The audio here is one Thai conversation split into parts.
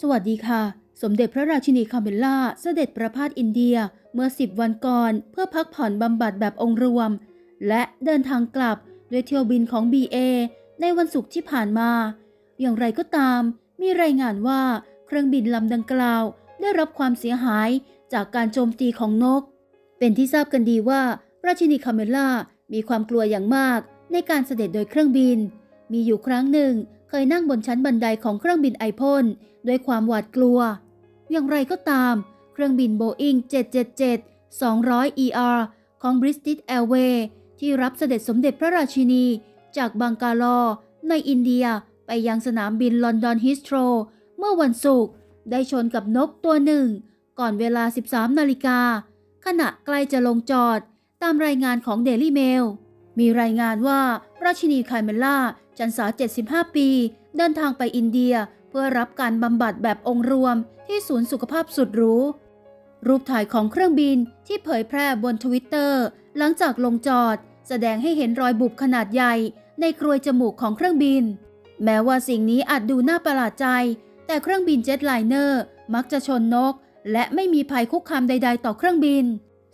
สวัสดีค่ะ สมเด็จพระราชินีคาเมล่าเสด็จประพาสอินเดียเมื่อ10วันก่อน เพื่อพักผ่อนบำบัดแบบองค์รวม และเดินทางกลับด้วยเที่ยวบินของ BA ในวันศุกร์ที่ผ่านมา อย่างไรก็ตาม มีรายงานว่าเครื่องบินลำดังกล่าว ได้รับความเสียหายจากการโจมตีของนก เป็นที่ทราบกันดีว่า ราชินีคาเมล่ามีความกลัวอย่างมากในการเสด็จโดยเครื่องบิน มีอยู่ครั้งหนึ่ง เคยนั่งบนชั้นบันไดของเครื่องบินไอพ่นด้วยความหวาดกลัว อย่างไรก็ตาม เครื่องบินโบอิง777 200 ER ของ British Airways ที่รับเสด็จสมเด็จพระราชินี จากบังกาลอ ในอินเดียไปยังสนามบินลอนดอนฮิสโตรเมื่อวันศุกร์ได้ชนกับนกตัวหนึ่ง ก่อนเวลา 13 นาฬิกา ขณะใกล้จะลงจอด ตามรายงานของ Daily Mail มีรายงานว่าราชินีไคเมล่า จันสา 75 ปี เดินทางไปอินเดียเพื่อรับการบำบัดแบบองค์รวมที่ศูนย์สุขภาพสุดหรู รูปถ่ายของเครื่องบินที่เผยแพร่บนทวิตเตอร์หลังจากลงจอด แสดงให้เห็นรอยบุบขนาดใหญ่ ในกรวยจมูกของเครื่องบิน แม้ว่าสิ่งนี้อาจดูน่าประหลาดใจ แต่เครื่องบินเจ็ตไลเนอร์มักจะชนนก และไม่มีภัยคุกคามใด ๆ ต่อเครื่องบิน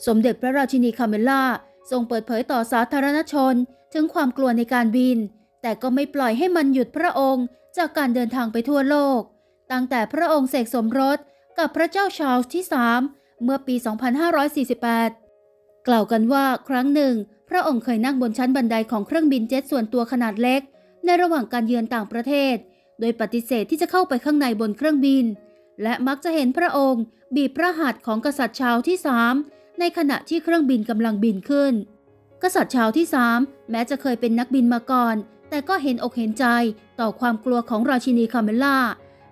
สมเด็จพระราชินีคาเมล่าทรงเปิดเผยต่อสาธารณชน ถึงความกลัวในการบิน แต่ก็ไม่ปล่อยให้มันหยุดพระองค์จากการเดินทางไปทั่วโลก ตั้งแต่พระองค์เสกสมรสกับพระเจ้าชาร์ลส์ที่ 3 เมื่อปี 2548 กล่าวกันว่าครั้งหนึ่ง พระองค์เคยนั่งบนชั้นบันไดของเครื่องบินเจ็ตส่วนตัวขนาดเล็ก ในระหว่างการเยือนต่างประเทศ โดยปฏิเสธที่จะเข้าไปข้างในบนเครื่องบิน และมักจะเห็นพระองค์บีบพระหัตถ์ของกษัตริย์ชาวที่ 3 ในขณะที่เครื่องบินกำลังบินขึ้น กษัตริย์ชาวที่ 3 แม้จะเคยเป็นนักบินมาก่อน แต่ก็เห็นอกเห็นใจต่อความกลัวของราชินีคาเมล่า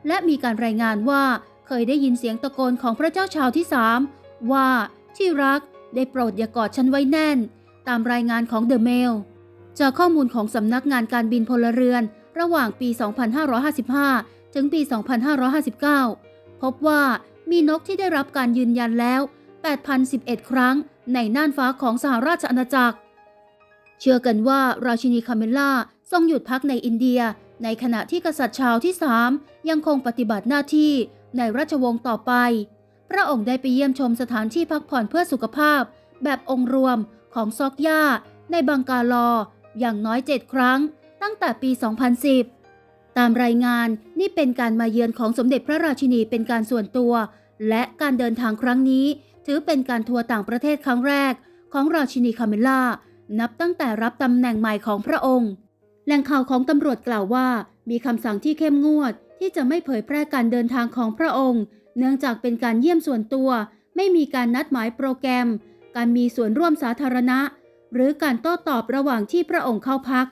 และมีการรายงานว่าเคยได้ยินเสียงตะโกนของพระเจ้าชาวที่3ว่าที่รักได้โปรดอย่ากอดฉันไว้แน่น ตามรายงานของเดอะเมลจากข้อมูลของสำนักงานการบินพลเรือน ระหว่างปี 2555 ถึงปี 2559 พบว่ามีนกที่ได้รับการยืนยันแล้ว 8,011 ครั้งในน่านฟ้าของสหราชอาณาจักร เชื่อกันว่าราชินีคาเมล่า ทรงหยุดพักในอินเดีย ในขณะที่กษัตริย์ชาวที่3ยังคงปฏิบัติหน้าที่ในราชวงศ์ต่อไป พระองค์ได้ไปเยี่ยมชมสถานที่พักผ่อนเพื่อสุขภาพ แบบองค์รวมของซอกย่า ในบังกาลอ อย่างน้อย7ครั้ง ตั้งแต่ปี 2010 ตามรายงานนี่เป็นการมาเยือนของสมเด็จพระราชินีเป็นการส่วนตัว และการเดินทางครั้งนี้ ถือเป็นการทัวร์ต่างประเทศครั้งแรก ของราชินีคาเมล่านับตั้งแต่รับตำแหน่งใหม่ของพระองค์ แหล่งข่าวของตำรวจกล่าวว่า มีคำสั่งที่เข้มงวด ที่จะไม่เผยแพร่การเดินทางของพระองค์ เนื่องจากเป็นการเยี่ยมส่วนตัว ไม่มีการนัดหมายโปรแกรม การมีส่วนร่วมสาธารณะ หรือการโต้ตอบระหว่างที่พระองค์เข้าพัก